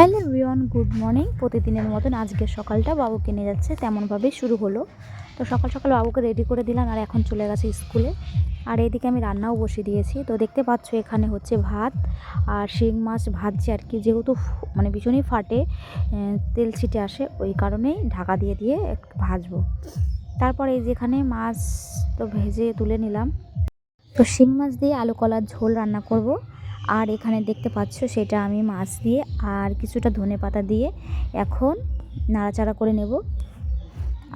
Hello Riwan good morning. প্রতিদিনের মতন আজকে সকালটা বাবুকে নিয়ে যাচ্ছে তেমনভাবেই শুরু হলো। তো সকাল সকাল বাবুকে রেডি করে দিলাম আর এখন চলে গেছে স্কুলে। আর এইদিকে আমি রান্নাও বসিয়ে দিয়েছি। তো দেখতে পাচ্ছ এখানে হচ্ছে ভাত আর শিং মাছ ভাজছে আর কি। যেহেতু মানে ভীষণই ফাটে তেল ছিটে আসে, ওই কারণেই ঢাকা দিয়ে দিয়ে একটু ভাজবো। তারপর এই যেখানে মাছ তো ভেজে তুলে নিলাম। তো শিং মাছ দিয়ে আলু কলার ঝোল রান্না করব। আর এখানে দেখতে পাচ্ছ সেটা আমি মাছ দিয়ে আর কিছুটা ধনে পাতা দিয়ে এখন নাড়াচাড়া করে নেব।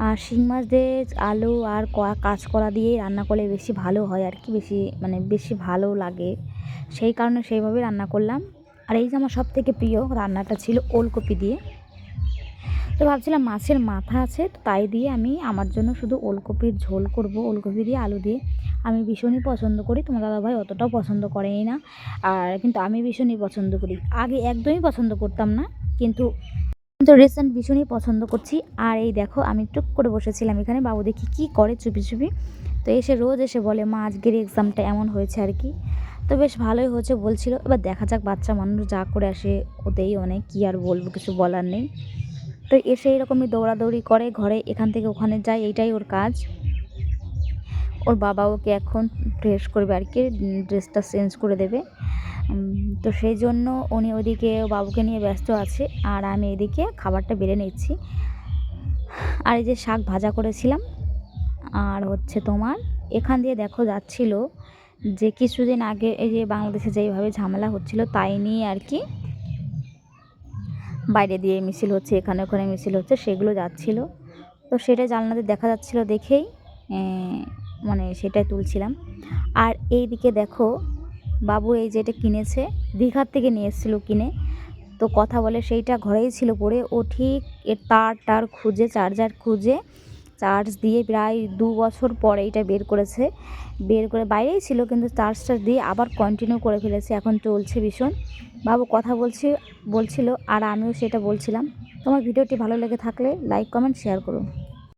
আর শিং মাছ দিয়ে আলু আর কাঁচকলা দিয়ে রান্না করলে বেশি ভালো হয় আর কি, বেশি মানে বেশি ভালো লাগে। সেই কারণে সেইভাবে রান্না করলাম। আর এই যে আমার সব থেকে প্রিয় রান্নাটা ছিল ওলকপি দিয়ে। তো ভাবছিলাম মাছের মাথা আছে, তো তাই দিয়ে আমি আমার জন্য শুধু ওলকপির ঝোল করব। ওলকপি দিয়ে আলু দিয়ে। আমি ভীষণই পছন্দ করি, তোমার দাদাভাই অতটাও পছন্দ করেই না। আর কিন্তু আমি ভীষণই পছন্দ করি। আগে একদমই পছন্দ করতাম না, কিন্তু কিন্তু রিসেন্ট ভীষণই পছন্দ করছি। আর এই দেখো, আমি টুক করে বসেছিলাম এখানে, বাবু দেখি কী করে চুপি চুপি। তো এসে রোজ এসে বলে, মা, আজকের এক্সামটা এমন হয়েছে আর কি? তো বেশ ভালোই হয়েছে বলছিল। এবার দেখা যাক, বাচ্চা মানুষ যা করে আসে, ওতেই অনেক কী আর বলব, কিছু বলার নেই। তো এসে এরকমই দৌড়াদৌড়ি করে ঘরে, এখান থেকে ওখানে যায়, এইটাই ওর কাজ। ওর বাবা ওকে এখন ফ্রেশ করবে আর কি ড্রেসটা চেঞ্জ করে দেবে। তো সেই জন্য উনি ওদিকে বাবুকে নিয়ে ব্যস্ত আছে, আর আমি এদিকে খাবারটা বেড়ে নিচ্ছি। আর এই যে শাক ভাজা করেছিলাম, আর হচ্ছে তোমার, এখান দিয়ে দেখো যাচ্ছিল যে কিছুদিন আগে এই যে বাংলাদেশে যেইভাবে ঝামেলা হচ্ছিল, তাই নিয়ে আর কি বাইরে দিয়ে মিছিল হচ্ছে, এখানে ওখানে মিছিল হচ্ছে, সেগুলো যাচ্ছিল। তো সেটা জানলাতে দেখা যাচ্ছিল দেখেই মানে সেটাই তুলছিলাম। আর এই দিকে দেখো, বাবু এই যেটা কিনেছে, দীঘার থেকে নিয়ে এসেছিল কিনে। তো কথা বলে সেইটা ঘরেই ছিল পড়ে। ও ঠিক এর তার টার খুঁজে, চার্জার খুঁজে চার্জ দিয়ে প্রায় দু বছর পরে এটা বের করেছে। বের করে বাইরেই ছিল, কিন্তু চার্জটা দিয়ে আবার কন্টিনিউ করে ফেলেছে। এখন চলছে ভীষণ। বাবু কথা বলছি, বলছিল আর আমিও সেটা বলছিলাম। তোমার ভিডিওটি ভালো লেগে থাকলে লাইক কমেন্ট শেয়ার করো।